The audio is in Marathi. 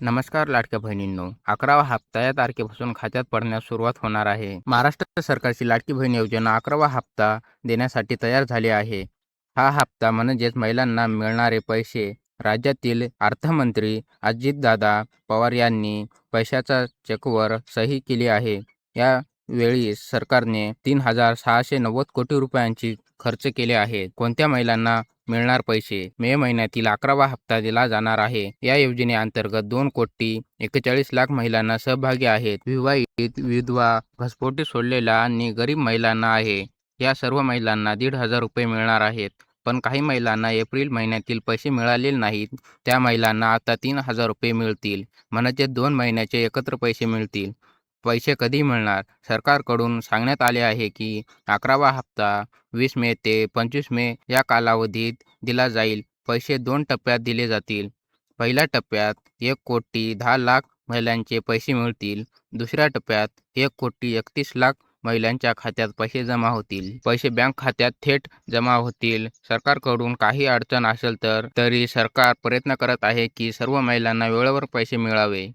नमस्कार लाडक्या बहिणींनो. अकरावा हप्ता या तारखेपासून खात्यात पडण्यास सुरुवात होणार आहे. महाराष्ट्र सरकारची लाडकी बहीण योजना अकरावा हप्ता देण्यासाठी तयार झाली आहे. हा हप्ता म्हणजेच महिलांना मिळणारे पैसे राज्यातील अर्थमंत्री अजितदादा पवार यांनी पैशाच्या चेकवर सही केली आहे. यावेळी सरकारने तीन हजार सहाशे नव्वद कोटी रुपयांची खर्च केले आहे. कोणत्या महिलांना मिळणार पैसे. मे महिन्यातील अकरावा हप्ता दिला जाणार आहे. या योजनेअंतर्गत दोन कोटी एकेचाळीस लाख महिलांना सहभागी आहेत. विवाहित विधवा घसपोटी सोडलेल्या आणि गरीब महिलांना आहे. या सर्व महिलांना दीड हजार रुपये मिळणार आहेत. पण काही महिलांना एप्रिल महिन्यातील पैसे मिळाले नाहीत. त्या महिलांना आता तीन हजार रुपये मिळतील. म्हणजे दोन महिन्याचे एकत्र पैसे मिळतील. पैसे कधी मिळणार? सरकारकडून सांगण्यात आले आहे की अकरावा हप्ता वीस मे ते पंचवीस मे या कालावधीत दिला जाईल. पैसे दोन टप्प्यात दिले जातील. पहिल्या टप्प्यात एक कोटी दहा लाख महिलांचे पैसे मिळतील. दुसऱ्या टप्प्यात एक कोटी एकतीस लाख महिलांच्या खात्यात पैसे जमा होतील. पैसे बँक खात्यात थेट जमा होतील. सरकारकडून काही अडचण असेल तर तरी सरकार प्रयत्न करत आहे की सर्व महिलांना वेळेवर पैसे मिळावे.